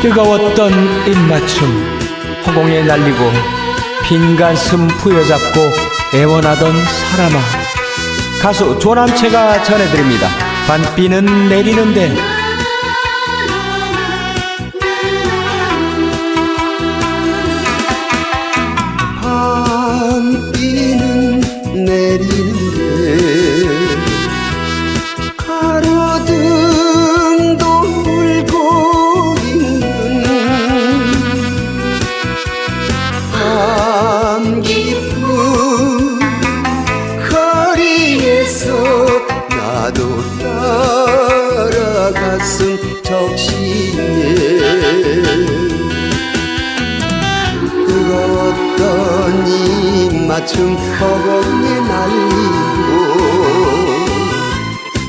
뜨거웠던 입맞춤. 허공에 날리고 빈 가슴 부여잡고 애원하던 사람아. 가수 조남채가 전해드립니다. 반비는 내리는데. 밤비는 내리는 따라갔음 적시네 뜨거웠던 입맞춤 허공에 날리고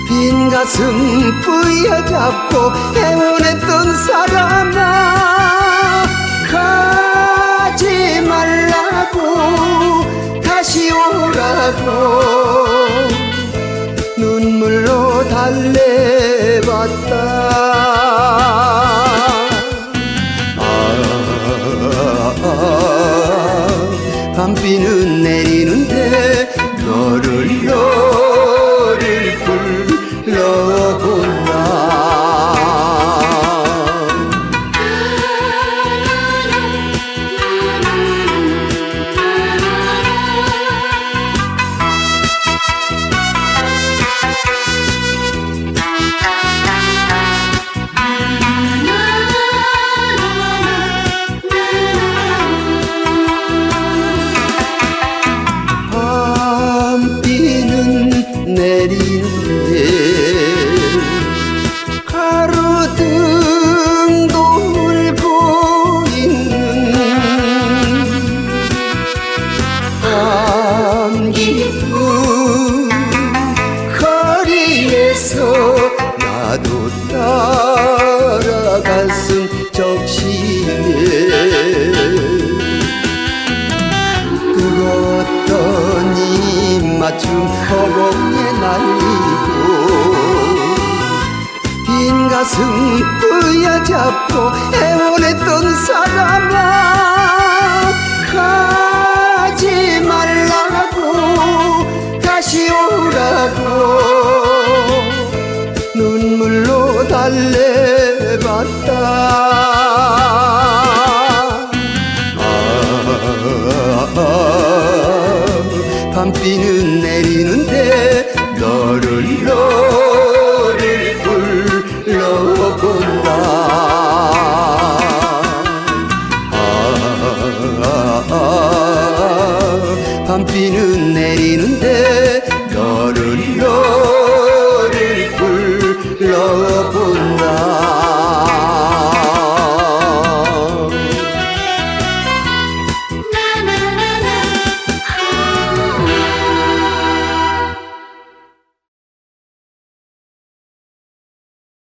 빈 가슴 부여잡고 애원했던 사람아 달래봤다 아, 밤비는 내리 가로등도 울고 있는 밤 깊은 거리에서 나도 따라갔음 적시네 뜨거웠던 입맞춤 허공에 날리 가슴 부여잡고 애원했던 사람아 가지 말라고 다시 오라고. 눈물로 달래봤다. 밤비는 내리는데 너를 너 밤비는 내리는데